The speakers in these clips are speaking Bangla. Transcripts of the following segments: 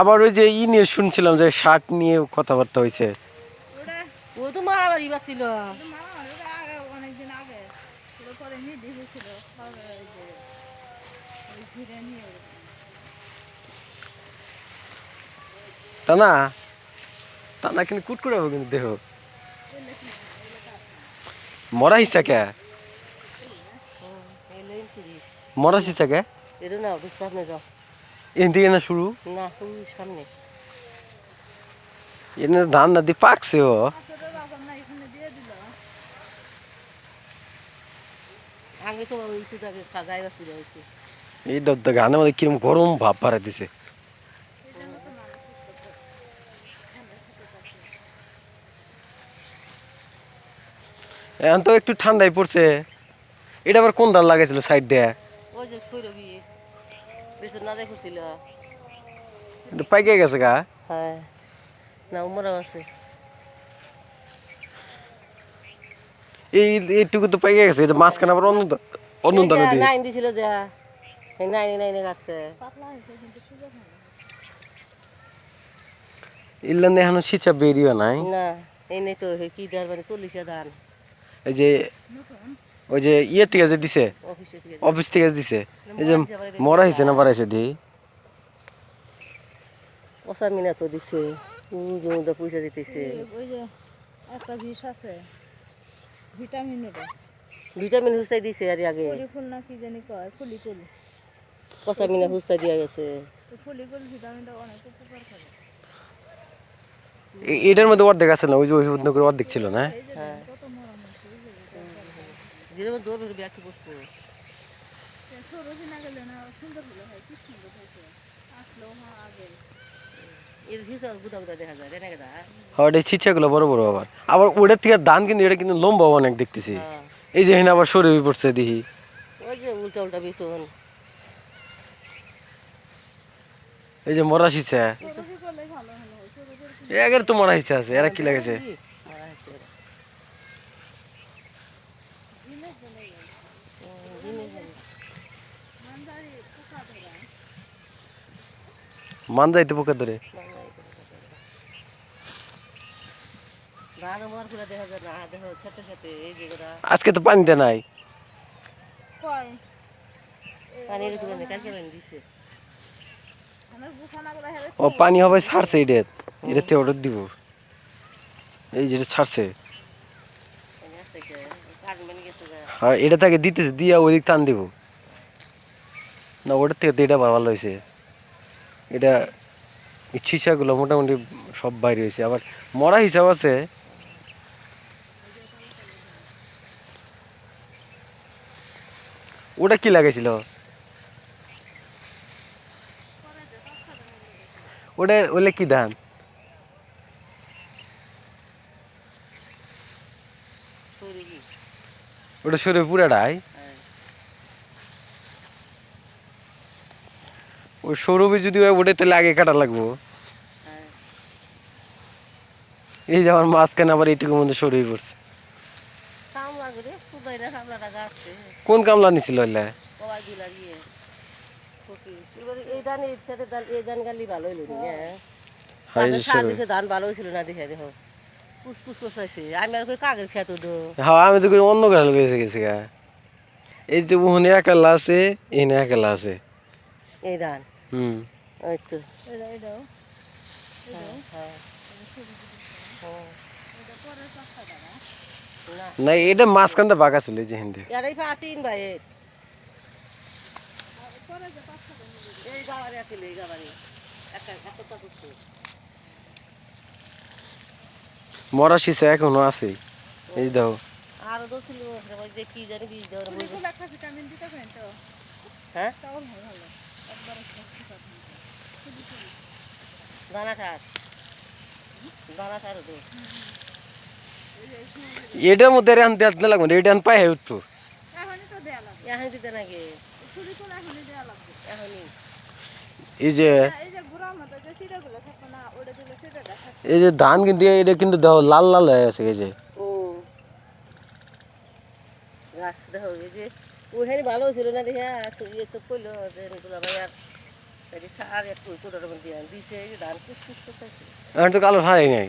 আবার ওই যে ই নিয়ে শুনছিলাম যে শার্ট নিয়ে কথাবার্তা হয়েছে। ও তো মারামারি না না কিন্তু কুট করে কিন্তু দেহ। মরা হিসা কে মরা হিসা কে? এটা না সামনে যাও। না শুরু? না ওই সামনে। এনে ধান না দিয়ে পাকছে ও। দিল আগে তো ওই তো কাজাই এই গানের মধ্যে কিরম গরম ভাব বাড়াই দিছে। এখন তো একটু ঠান্ডাই পড়ছে। এটা আবার কোন ধান লাগাইছিল সাইড দিয়ে? ওই যে সৈরবি না দেখছিল এটা পাইকে গেছে গা? হ্যাঁ। না উমরাও আছে। এই এইটুকু তো পাইকে গেছে এটা মাঝখানে আবার অন্য দা- দিয়ে নাইন দিছিল যা এই নাইনে নাইনে কাটছে। পাতলা হয়েছে কিন্তু সুযোগ ইল্লান এখনও সিচা বেরিয়ে নাই। না এই তো এই কি দেওয়ার মানে চল্লিশে ধান এই যে ওই যে ইয়ে থেকে যে দিছে অফিসে থেকে অফিস থেকে দিছে। এই যে মরা হয়েছে না বাড়াইছে দি? পচা মিনা তো দিছে জমিতে পয়সা দিতেছে। একটা বিষ আছে ভিটামিন ভিটামিন হুস্তাই দিছে আর আগে। ফুল না কি জানি কয় ফুলি ফুল। পচা মিনা হুস্তাই দিয়া গেছে। ফুলি ফুল ভিটামিনটা অনেক উপকার করে। এটার মধ্যে অর্ধেক আছে না? ওই যে ওই করে অর্ধেক ছিল না? হ্যাঁ। ছোট দিন গেলে না সুন্দর হলো হয় কি হয়েছে। হ্যাঁ আগে। হ্যাঁ। এই ছিচাগুলো বড় বড় আবার। আবার ওটার থেকে ধান কিন্তু এটা কিন্তু লম্বা অনেক দেখতেছি। হ্যাঁ। এই যে এখানে আবার সরে পড়ছে দেখি। উল্টা উল্টা বেতন এই যে মরা করে একের তো মরা হিচা আছে এরা কি লাগেছে জানি। মান যাইতে পোকা ধরে। আজকে তো নাই। পানি হেরে ও, পানি হবে ছাড়ছে এটা থেকে অর্ডার দিব। এই যেটা ছাড়ছে। হ্যাঁ এটা তাকে দিতেছে, দিয়া ওই দিক টান দিব। না, ওটার থেকে তো এটা ভালো হয়েছে। এটা ছিসাগুলো মোটামুটি সব বাইরে হয়েছে। আবার মরা হিসাব আছে। ওটা কি লাগাইছিল? ওটা ওলে কি ধান? ওটা সরে পুরাটাই হ্যাঁ ওই সৌরভী যদি হয় ওটা তাহলে আগে কাটা লাগবো। এই যে আমার মাঝখানে আবার এইটুকুর মধ্যে সরেই পড়ছে। কোন কামলা নিছিল হ্যাঁ আমি আর কই কাগের খেত দো হ্যাঁ আমি তো অন্য গাল বেঁচে গেছি গা। এই যে উহনে একালা আছে এনে একালা আছে। এই ধান। হুম। ওই এটা এটাও। হ্যাঁ হ্যাঁ। না না এটা মাঝখানটা বাঁকা ছিল যে হিন্দে এরাই পাতিন ভাই এই গাবারে আছিল এই গাবারে একটা একটা করছে মরা সিসা এখনও আছে। এই দেখো। আরও তো ছিল ওই যে কি জানি বীজ একটা হ্যাঁ? তাও ভালো। দানা খাস দানা খার তো এটার মধ্যে রেন দেওয়া লাগবে না, এটা পায়ে উঠবো এখনই তো দেয়া লাগবে এখন দিতে নাকি ফুলি ফুল এখনই দেয়া লাগবে এখনই এই যে এই যে গুড়ার মতো যে চিড়াগুলো থাকে না ওটা দিলে চিড়া দেখা এই যে ধান কিন্তু এটা কিন্তু দেখো লাল লাল হয়ে আছে এই যে ও গাছ দেখো এই যে ওখানে ভালো ছিল না দেখে এসব করল দিয়ে দিছে ধান এখন তো কালো সারাই নাই।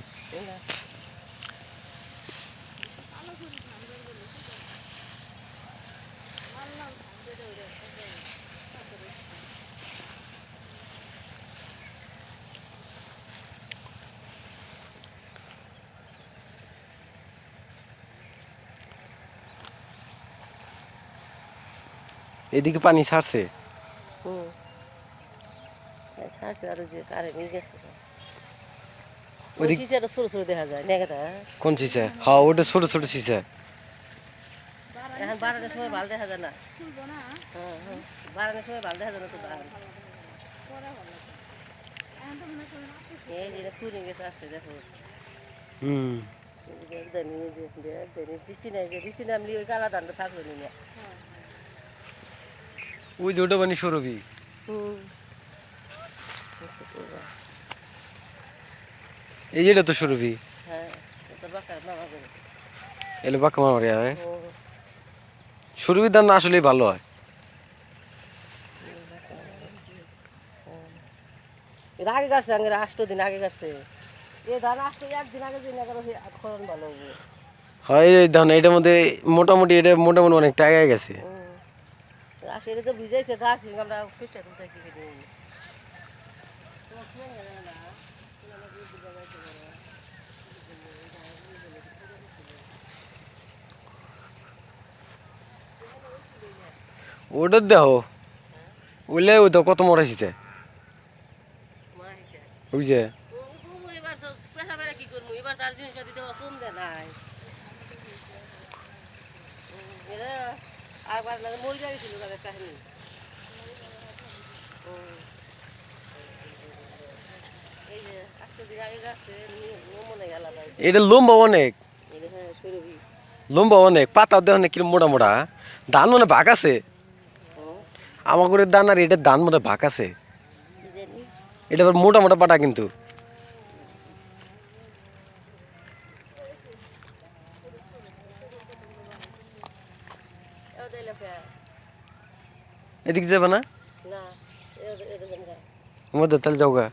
এদিকে পানি ছাড়ছে হুম। ছাড়ছে আর যে কারে নিয়ে গেছে ওই চিচাটা ছোট ছোট দেখা যায় নেগাটা কোন সিসা? হ্যাঁ ওটা ছোট ছোট সিসা। এখন বারানোর সময় ভালো দেখা যায় না হ্যাঁ। হ্যাঁ বারানোর সময় ভালো দেখা যায় না তো পরে করেন এই যে খুঁড়ে গেছে আসছে দেখো হুম বৃষ্টি নাই যে বৃষ্টি নামলে ওই কালা ধানটা থাকল না ওই ওটা পানি সরবি হুম। এই যেটা তো সরবি হ্যাঁ বাঁকা এলে বাক্কা মারি হয়? ধান আসলেই ভালো হয়। আগে কাটছে আগে আষ্ট দিন আগে কাটছে এই ধান একদিন আগে দিন ভালো হবে হয় এই ধান এটার মধ্যে মোটামুটি এটা মোটামুটি গেছে। ভিজাইছে আমরা চেষ্টা করতে কি করে ওটা দেহ ওইলে ওই তো কত মরাইছে মাইছে ওই যে। এবার তো পেশা বেড়া এটা লম্বা অনেক। এটা হ্যাঁ লম্বা অনেক পাতা দেহ না কিরম মোটা মোটা। ধান মনে ভাগ আছে? আমার করে দান আর এটার ধান মনে ভাগ আছে। এটা আবার মোটা মোটা পাটা কিন্তু। এদিকে যাবে না? এটা তাহলে যাও গা।